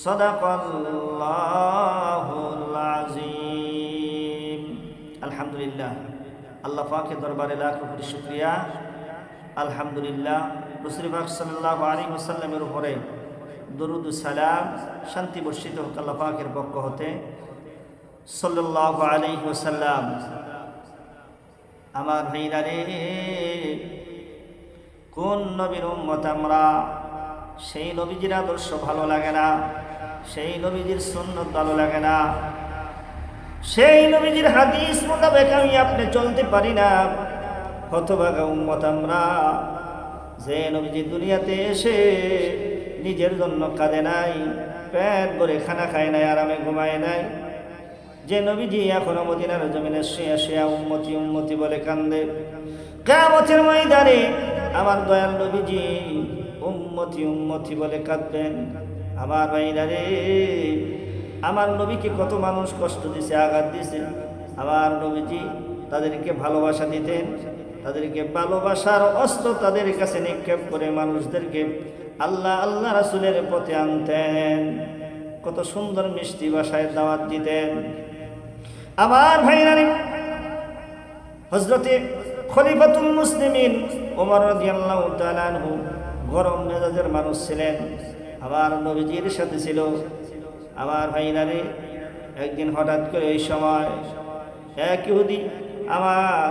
صدق الله العظيم الحمد لله আল্লাহ পাকের দরবারে লাখ কোটি শুক্রিয়া আলহামদুলিল্লাহ রসুলিবাক সাল্লাহ আলী ওসাল্লামের উপরে দরুদ সালাম শান্তি বর্ষিত হোক আল্লাহ পাকের পক্ষ হতে সাল্লাহ আলী ওসাল্লাম আমার ভাইরা রে কোন নবীর উম্মত আমরা সেই নবীজির আদর্শ ভালো লাগে না। সেই নবীজির সুন্নত ভালো লাগে না। সেই নবীজির হাদিস মোতাবেক আমি আপনি চলতে পারি না। হতভাগা উম্মত আমরা, যে নবীজি দুনিয়াতে এসে নিজের জন্য কাঁদে নাই পেট ভরে খানা খায় নাই, আরামে ঘুমায় নাই। যে নবীজি এখনও মদিনার জমিনে শুয়া শুয়া উন্মতি উন্মতি বলে কান্দে। কেমতের ময়দানে আমার দয়াল নবীজি উম্মতি উম্মতি বলে কাঁদবেন। আমার ভাইরা রে, আমার নবীকে কত মানুষ কষ্ট দিছে, আঘাত দিছে। আমার নবীজি তাদেরকে ভালোবাসা দিতেন, তাদেরকে ভালোবাসার অস্ত্র তাদের কাছে নিক্ষেপ করে মানুষদেরকে আল্লাহ আল্লাহ রাসুলের পথে আনতেন। কত সুন্দর মিষ্টি বাসায় দাওয়াত দিতেন। আমার ভাইরা রে হজরতে খলিফাতুল মুসলিমিন ওমর রাদিয়াল্লাহু তাআলা আনহু গরম মেজাজের মানুষ ছিলেন। আমার নবীজির সাথে ছিল। আমার ভাইনারে একদিন হঠাৎ করে এই সময় এক ইহুদি আমার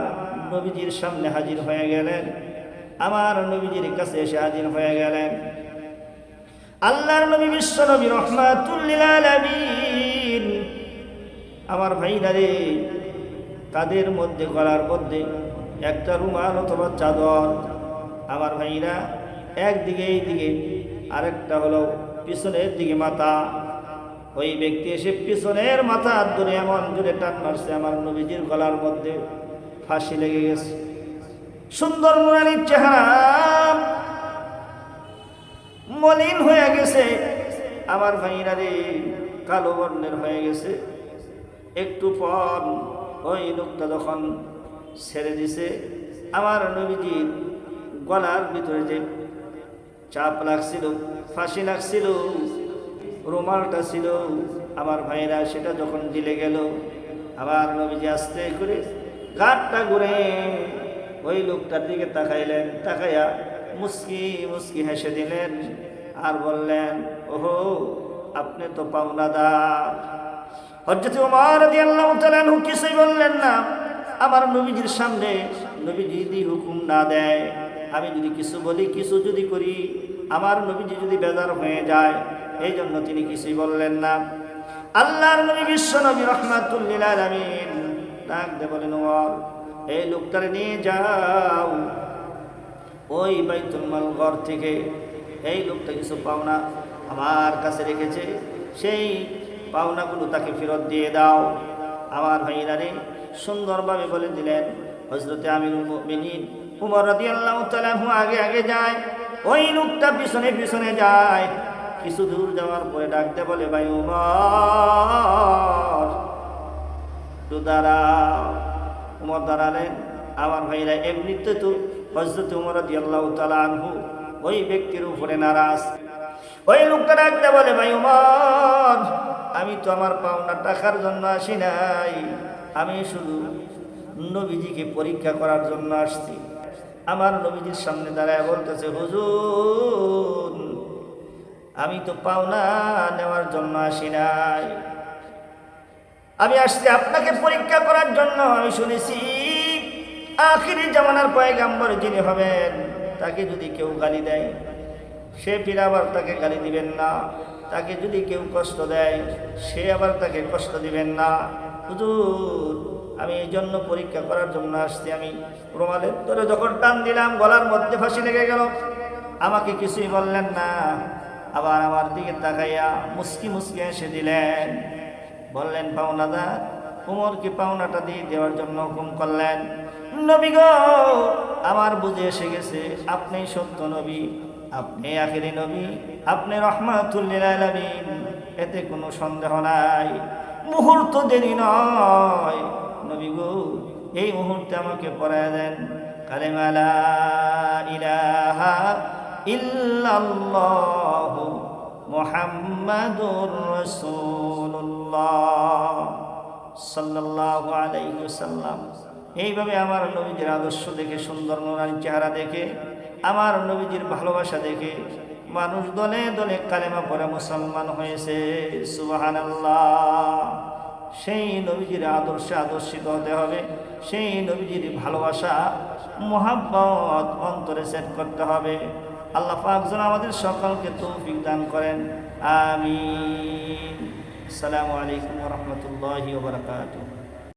নবীজির সামনে হাজির হয়ে গেলেন। আমার নবীজির কাছে এসে হাজির হয়ে গেলেন। আল্লাহর নবী বিশ্ব নবী রহমাতুল্লিল আলামিন আমার ভাইনারে তাদের মধ্যে গলার মধ্যে একটা রুমাল অথবা চাদর। আমার ভাইরা একদিকে এই দিকে, আরেকটা হলো পিছনের দিকে মাথা। ওই ব্যক্তি এসে পিছনের মাথা ধরে এমন জোরে টান মারছে আমার নবীজির গলার মধ্যে। ফাঁসি লেগে গেছে। সুন্দর নুরানির চেহারা। মলিন হয়ে গেছে। আমার ভাইরা রে, কালো বর্ণের হয়ে গেছে। একটু পর ওই লোকটা যখন ছেড়ে দিছে, আমার নবীজির গলার ভিতরে যে চাপ লাগছিল, ফাঁসি লাগছিল, রুমালটা ছিল। আমার ভাইরা সেটা যখন দিলে গেল, আবার নবীজি আস্তে করে গাঁটটা ঘুরে ওই লোকটার দিকে তাকাইলেন, তাকাইয়া মুস্কি মুস্কি হেসে দিলেন আর বললেন, ওহো, আপনি তো পাওনাদার। হজরত উমর রাদিয়াল্লাহু তাআলা কিছুই বললেন না। আমার নবীজির সামনে নবীজি যদি হুকুম না দেয় আমি যদি কিছু বলি, কিছু যদি করি, আমার নবীজি যদি বেজার হয়ে যায়, এই জন্য তিনি কিছুই বললেন না। আল্লাহর নবী বিশ্ব নবী রহমাতুল্লিল আলামিন ডাক দে বলেন এই লোকটারে নিয়ে যাও। ওই বাইতুল মাল ঘর থেকে এই লোকটা কিছু পাওনা আমার কাছে রেখেছে। সেই পাওনাগুলো তাকে ফেরত দিয়ে দাও। আমার ভাইরারে সুন্দরভাবে বলে দিলেন হজরতে আমিরুল মুমিনিন উমর রাদিয়াল্লাহু তাআলা আগে আগে যায়। ওই লোকটা পিছনে পিছনে যায়। কিছু দূর যাওয়ার পরে ডাকতে বলে, ভাই উমর তো দাঁড়াও। উমর দাঁড়ালেন। আমার ভাইরা এমনিতে তো হজরত উমর রাদিয়াল্লাহু তাআলা আনহু, ওই ব্যক্তির উপরে নারাজ। ওই লোকটা ডাকতে বলে, ভাই উমর, আমি তো আমার পাওনা টাকার জন্য আসি নাই। আমি শুধু নবীজিকে পরীক্ষা করার জন্য আসছি। আমার নবীজির সামনে দাঁড়ায় বলতেছে, হুজুর, আমি তো পাওনা নেওয়ার জন্য আসি নাই। আমি আসছি আপনাকে পরীক্ষা করার জন্য, আমি শুনেছি আখিরি জামানার পয়গাম্বর যিনি হবেন, তাকে যদি কেউ গালি দেয়, সে ফির আবার তাকে গালি দিবেন না। তাকে যদি কেউ কষ্ট দেয়, সে আবার তাকে কষ্ট দিবেন না। হুজুর আমি এই জন্য পরীক্ষা করার জন্য আসছি। আমি রুমালের ধরে যখন টান দিলাম, গলার মধ্যে ফাঁসি লেগে গেল। আমাকে কিছুই বললেন না। আবার আমার দিকে তাকাইয়া মুসকি মুসকি এসে দিলেন। বললেন, পাওনাদার, উমরকে পাওনাটা দিয়ে দেওয়ার জন্য হুকুম করলেন। নবী গো, আমার বুঝে এসে গেছে, আপনি সত্য নবী, আপনি আখেরি নবী, আপনি রহমাতুল্লিল আলামিন। এতে কোনো সন্দেহ নাই। মুহূর্ত দেরি নয়। এই মুহূর্তে আমাকে পড়ায় দেন এইভাবে আমার নবীজির আদর্শ দেখে, সুন্দর নুরানি চেহারা দেখে, আমার নবীজির ভালোবাসা দেখে মানুষ দলে দলে কালেমা পরে মুসলমান হয়েছে। সুবহানাল্লাহ। সেই নবীজির আদর্শে আদর্শিত হতে হবে, সেই নবীজির ভালোবাসা, মোহাব্বত অন্তরে সেট করতে হবে। আল্লাহ পাকজন আমাদের সকলকে তৌফিক দান করেন। আমি আসসালামু আলাইকুম রহমতুল্লাহি ওবরাকাতুহ